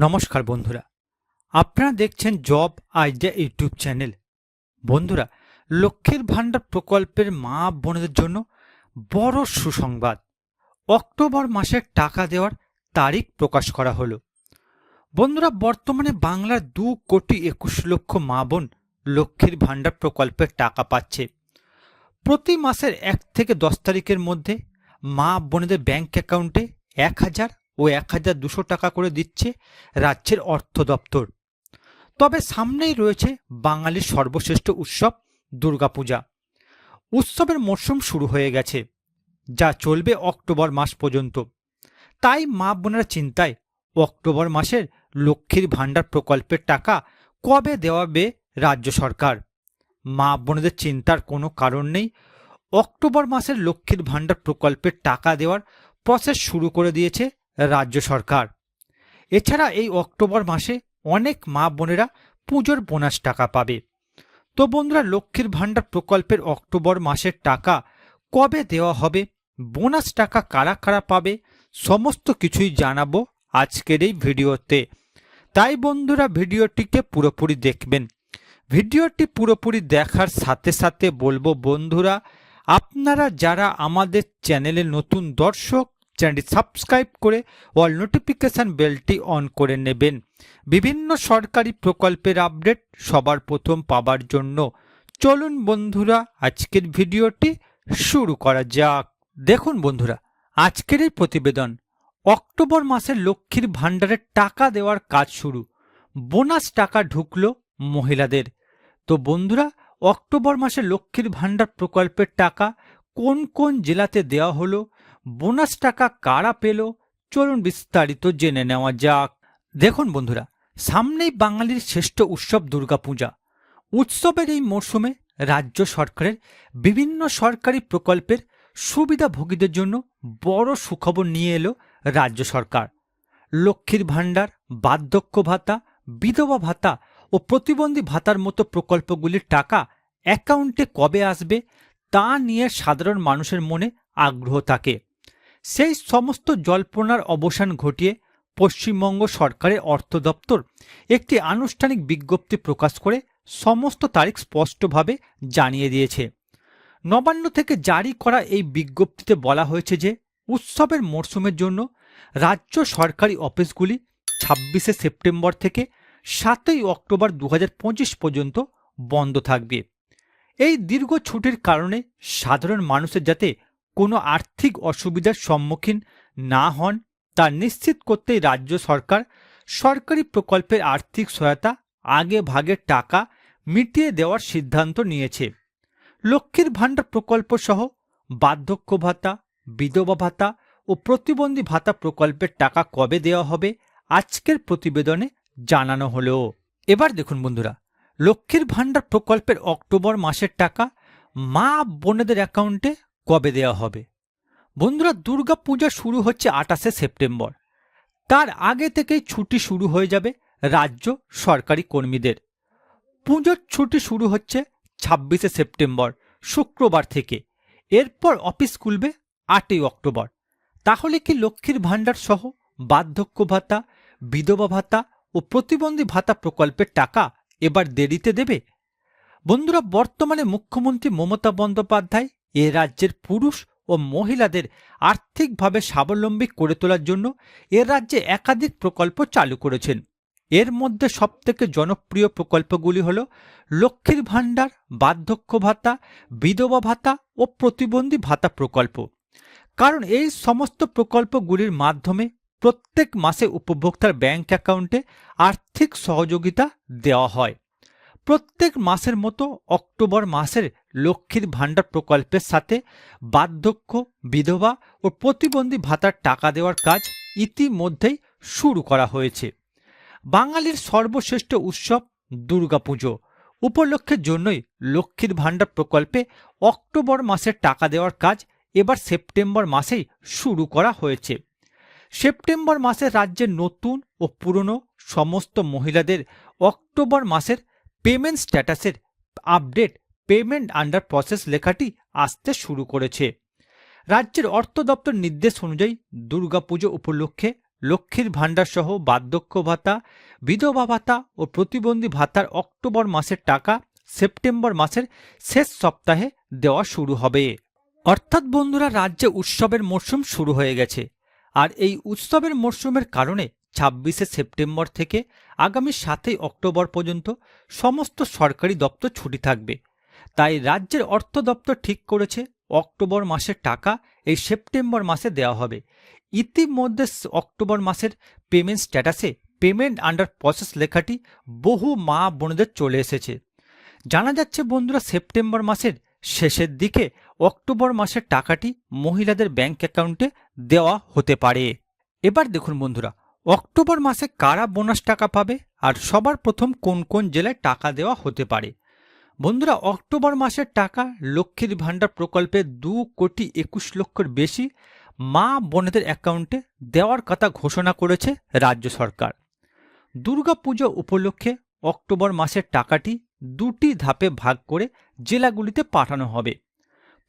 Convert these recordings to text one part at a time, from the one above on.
নমস্কার বন্ধুরা। আপনারা দেখছেন জব আইডিয়া ইউটিউব চ্যানেল। বন্ধুরা, লক্ষ্মীর ভাণ্ডার প্রকল্পের মা বোনদের জন্য বড় সুসংবাদ। অক্টোবর মাসের টাকা দেওয়ার তারিখ প্রকাশ করা হলো। বন্ধুরা, বর্তমানে বাংলার দু কোটি একুশ লক্ষ মা বোন লক্ষ্মীর ভাণ্ডার প্রকল্পের টাকা পাচ্ছে। প্রতি মাসের এক থেকে দশ তারিখের মধ্যে মা বোনেদের ব্যাংক অ্যাকাউন্টে এক হাজার ও এক হাজার দুশো টাকা করে দিচ্ছে রাজ্যের অর্থ দপ্তর। তবে সামনেই রয়েছে বাঙালির সর্বশ্রেষ্ঠ উৎসব, দুর্গাপূজা। উৎসবের মরশুম শুরু হয়ে গেছে, যা চলবে অক্টোবর মাস পর্যন্ত। তাই মা বোনেরা চিন্তায়, অক্টোবর মাসের লক্ষ্মীর ভাণ্ডার প্রকল্পের টাকা কবে দেওয়াবে রাজ্য সরকার? মা বোনেদের চিন্তার কোনো কারণ নেই। অক্টোবর মাসের লক্ষ্মীর ভাণ্ডার প্রকল্পের টাকা দেওয়ার প্রসেস শুরু করে দিয়েছে রাজ্য সরকার। এছাড়া এই অক্টোবর মাসে অনেক মা বোনেরা পুজোর বোনাস টাকা পাবে। তো বন্ধুরা, লক্ষ্মীর ভাণ্ডার প্রকল্পের অক্টোবর মাসের টাকা কবে দেওয়া হবে? বোনাস টাকা কারা কারা পাবে? সমস্ত কিছুই জানাব আজকের এই ভিডিওতে। তাই বন্ধুরা, ভিডিওটিকে পুরোপুরি দেখবেন। ভিডিওটি পুরোপুরি দেখার সাথে সাথে বলব বন্ধুরা, আপনারা যারা আমাদের চ্যানেলে নতুন দর্শক চ্যানেলটি সাবস্ক্রাইব করে অল নোটিফিকেশান বেলটি অন করে নেবেন। বিভিন্ন সরকারি প্রকল্পের আপডেট সবার প্রথম পাবার জন্য চলুন বন্ধুরা, আজকের ভিডিওটি শুরু করা যাক। দেখুন বন্ধুরা, আজকের এই প্রতিবেদন, অক্টোবর মাসে লক্ষ্মীর ভাণ্ডারের টাকা দেওয়ার কাজ শুরু। বোনাস টাকা ঢুকলো মহিলাদের। তো বন্ধুরা, অক্টোবর মাসে লক্ষ্মীর ভাণ্ডার প্রকল্পের টাকা কোন কোন জেলাতে দেওয়া হলো? বোনাস টাকা কারা পেল? চলুন বিস্তারিত জেনে নেওয়া যাক। দেখুন বন্ধুরা, সামনেই বাঙালির শ্রেষ্ঠ উৎসব দুর্গাপূজা। উৎসবের এই মরশুমে রাজ্য সরকারের বিভিন্ন সরকারি প্রকল্পের সুবিধাভোগীদের জন্য বড় সুখবর নিয়ে এলো রাজ্য সরকার। লক্ষ্মীর ভাণ্ডার, বার্ধক্য ভাতা, বিধবা ভাতা ও প্রতিবন্ধী ভাতার মতো প্রকল্পগুলির টাকা অ্যাকাউন্টে কবে আসবে তা নিয়ে সাধারণ মানুষের মনে আগ্রহ থাকে। সেই সমস্ত জল্পনার অবসান ঘটিয়ে পশ্চিমবঙ্গ সরকারের অর্থ দপ্তর একটি আনুষ্ঠানিক বিজ্ঞপ্তি প্রকাশ করে সমস্ত তারিখ স্পষ্টভাবে জানিয়ে দিয়েছে। নবান্ন থেকে জারি করা এই বিজ্ঞপ্তিতে বলা হয়েছে যে, উৎসবের মরশুমের জন্য রাজ্য সরকারি অফিসগুলি ছাব্বিশে সেপ্টেম্বর থেকে সাতই অক্টোবর দু হাজার পঁচিশ পর্যন্ত বন্ধ থাকবে। এই দীর্ঘ ছুটির কারণে সাধারণ মানুষের যাতে কোনো আর্থিক অসুবিধার সম্মুখীন না হন, তা নিশ্চিত করতেই রাজ্য সরকার সরকারি প্রকল্পের আর্থিক সহায়তা, আগে ভাগের টাকা মিটিয়ে দেওয়ার সিদ্ধান্ত নিয়েছে। লক্ষ্মীর ভাণ্ডার প্রকল্প সহ বার্ধক্য ভাতা, বিধবা ভাতা ও প্রতিবন্ধী ভাতা প্রকল্পের টাকা কবে দেওয়া হবে আজকের প্রতিবেদনে জানানো হলো। এবার দেখুন বন্ধুরা, লক্ষ্মীর ভাণ্ডার প্রকল্পের অক্টোবর মাসের টাকা মা বোনেদের অ্যাকাউন্টে কবে দেওয়া হবে? বন্ধুরা দুর্গা পূজা শুরু হচ্ছে আটাশে সেপ্টেম্বর। তার আগে থেকেই ছুটি শুরু হয়ে যাবে রাজ্য সরকারি কর্মীদের। পুজোর ছুটি শুরু হচ্ছে ছাব্বিশে সেপ্টেম্বর, শুক্রবার থেকে। এরপর অফিস খুলবে আটই অক্টোবর। তাহলে কি লক্ষ্মীর ভাণ্ডার সহ বার্ধক্য ভাতা, বিধবা ভাতা ও প্রতিবন্ধী ভাতা প্রকল্পের টাকা এবার দেরিতে দেবে? বন্ধুরা, বর্তমানে মুখ্যমন্ত্রী মমতা বন্দ্যোপাধ্যায় এ রাজ্যের পুরুষ ও মহিলাদের আর্থিকভাবে স্বাবলম্বী করে তোলার জন্য এ রাজ্যে একাধিক প্রকল্প চালু করেছেন। এর মধ্যে সবথেকে জনপ্রিয় প্রকল্পগুলি হল লক্ষ্মীর ভাণ্ডার, বার্ধক্য ভাতা, বিধবা ভাতা ও প্রতিবন্ধী ভাতা প্রকল্প। কারণ এই সমস্ত প্রকল্পগুলির মাধ্যমে প্রত্যেক মাসে উপভোক্তার ব্যাংক অ্যাকাউন্টে আর্থিক সহযোগিতা দেওয়া হয়। প্রত্যেক মাসের মতো অক্টোবর মাসের লক্ষ্মীর ভাণ্ডার প্রকল্পের সাথে বার্ধক্য, বিধবা ও প্রতিবন্ধী ভাতার টাকা দেওয়ার কাজ ইতিমধ্যেই শুরু করা হয়েছে। বাঙালির সর্বশ্রেষ্ঠ উৎসব দুর্গাপুজো। উপলক্ষের জন্যই লক্ষ্মীর ভাণ্ডার প্রকল্পে অক্টোবর মাসের টাকা দেওয়ার কাজ এবার সেপ্টেম্বর মাসেই শুরু করা হয়েছে। সেপ্টেম্বর মাসে রাজ্যের নতুন ও পুরনো সমস্ত মহিলাদের অক্টোবর মাসের পেমেন্ট স্ট্যাটাসের আপডেট পেমেন্ট আন্ডার প্রসেস লেখাটি আসতে শুরু করেছে। রাজ্যের অর্থ দপ্তর নির্দেশ অনুযায়ী দুর্গাপুজো উপলক্ষে লক্ষ্মীর ভাণ্ডার সহ বার্ধক্য ভাতা, বিধবা ভাতা ও প্রতিবন্ধী ভাতার অক্টোবর মাসের টাকা সেপ্টেম্বর মাসের শেষ সপ্তাহে দেওয়া শুরু হবে। অর্থাৎ বন্ধুরা, রাজ্যে উৎসবের মরশুম শুরু হয়ে গেছে। আর এই উৎসবের মরশুমের কারণে ছাব্বিশে সেপ্টেম্বর থেকে আগামী সাতই অক্টোবর পর্যন্ত সমস্ত সরকারি দপ্তর ছুটি থাকবে। তাই রাজ্যের অর্থ দপ্তর ঠিক করেছে, অক্টোবর মাসের টাকা এই সেপ্টেম্বর মাসে দেওয়া হবে। ইতিমধ্যে অক্টোবর মাসের পেমেন্ট স্ট্যাটাসে পেমেন্ট আন্ডার প্রসেস লেখাটি বহু মা বোনদের চলে এসেছে। জানা যাচ্ছে বন্ধুরা সেপ্টেম্বর মাসের শেষের দিকে অক্টোবর মাসের টাকাটি মহিলাদের ব্যাংক অ্যাকাউন্টে দেওয়া হতে পারে। এবার দেখুন বন্ধুরা অক্টোবর মাসে কারা বোনাস টাকা পাবে আর সবার প্রথম কোন কোন জেলায় টাকা দেওয়া হতে পারে? বন্ধুরা, অক্টোবর মাসের টাকা লক্ষ্মীর ভাণ্ডার প্রকল্পে দু কোটি একুশ লক্ষের বেশি মা বোনেদের অ্যাকাউন্টে দেওয়ার কথা ঘোষণা করেছে রাজ্য সরকার। দুর্গাপুজো উপলক্ষে অক্টোবর মাসের টাকাটি দুটি ধাপে ভাগ করে জেলাগুলিতে পাঠানো হবে।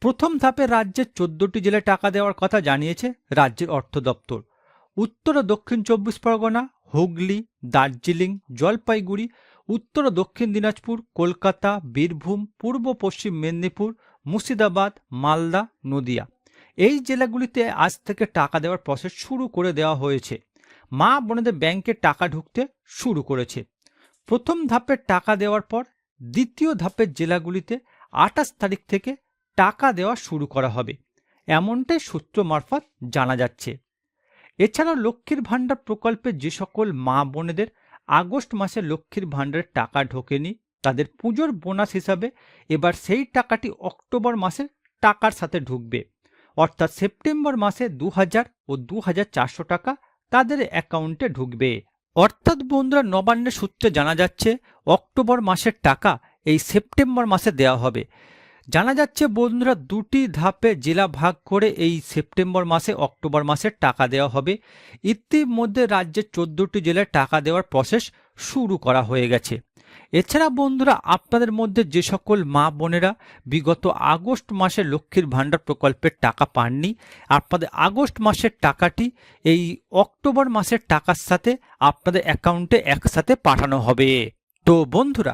প্রথম ধাপে রাজ্যের চোদ্দটি জেলায় টাকা দেওয়ার কথা জানিয়েছে রাজ্যের অর্থ দপ্তর। উত্তর ও দক্ষিণ চব্বিশ পরগনা, হুগলি, দার্জিলিং, জলপাইগুড়ি, উত্তর ও দক্ষিণ দিনাজপুর, কলকাতা, বীরভূম, পূর্ব পশ্চিম মেদিনীপুর, মুর্শিদাবাদ, মালদা, নদিয়া। এই জেলাগুলিতে আজ থেকে টাকা দেওয়ার প্রসেস শুরু করে দেওয়া হয়েছে। মা বোনেদের ব্যাংকে টাকা ঢুকতে শুরু করেছে। প্রথম ধাপের টাকা দেওয়ার পর দ্বিতীয় ধাপের জেলাগুলিতে আঠাশ তারিখ থেকে টাকা দেওয়া শুরু করা হবে। এমনটাই সূত্র মারফত জানা যাচ্ছে। এছাড়াও লক্ষ্মীর ভাণ্ডার প্রকল্পে যে সকল মা বোনেদের আগস্ট মাসে লক্ষ্মীর ভাণ্ডারের টাকা ঢোকেনি, তাদের পুজোর বোনাস হিসাবে এবার সেই টাকাটি অক্টোবর মাসের টাকার সাথে ঢুকবে। অর্থাৎ সেপ্টেম্বর মাসে দু হাজার ও দু হাজার চারশো টাকা তাদের অ্যাকাউন্টে ঢুকবে। অর্থাৎ বন্ধুরা, নবান্নের সূত্রে জানা যাচ্ছে, অক্টোবর মাসের টাকা এই সেপ্টেম্বর মাসে দেওয়া হবে। জানা যাচ্ছে, বন্ধুরা দুটি ধাপে জেলা ভাগ করে এই সেপ্টেম্বর মাসে অক্টোবর মাসে টাকা দেওয়া হবে। ইতিমধ্যে রাজ্যের চোদ্দটি জেলায় টাকা দেওয়ার প্রসেস শুরু করা হয়ে গেছে। এছাড়া বন্ধুরা, আপনাদের মধ্যে যে সকল মা বোনেরা বিগত আগস্ট মাসে লক্ষ্মীর ভাণ্ডার প্রকল্পের টাকা পাননি, আপনাদের আগস্ট মাসের টাকাটি এই অক্টোবর মাসের টাকার সাথে আপনাদের অ্যাকাউন্টে একসাথে পাঠানো হবে। তো বন্ধুরা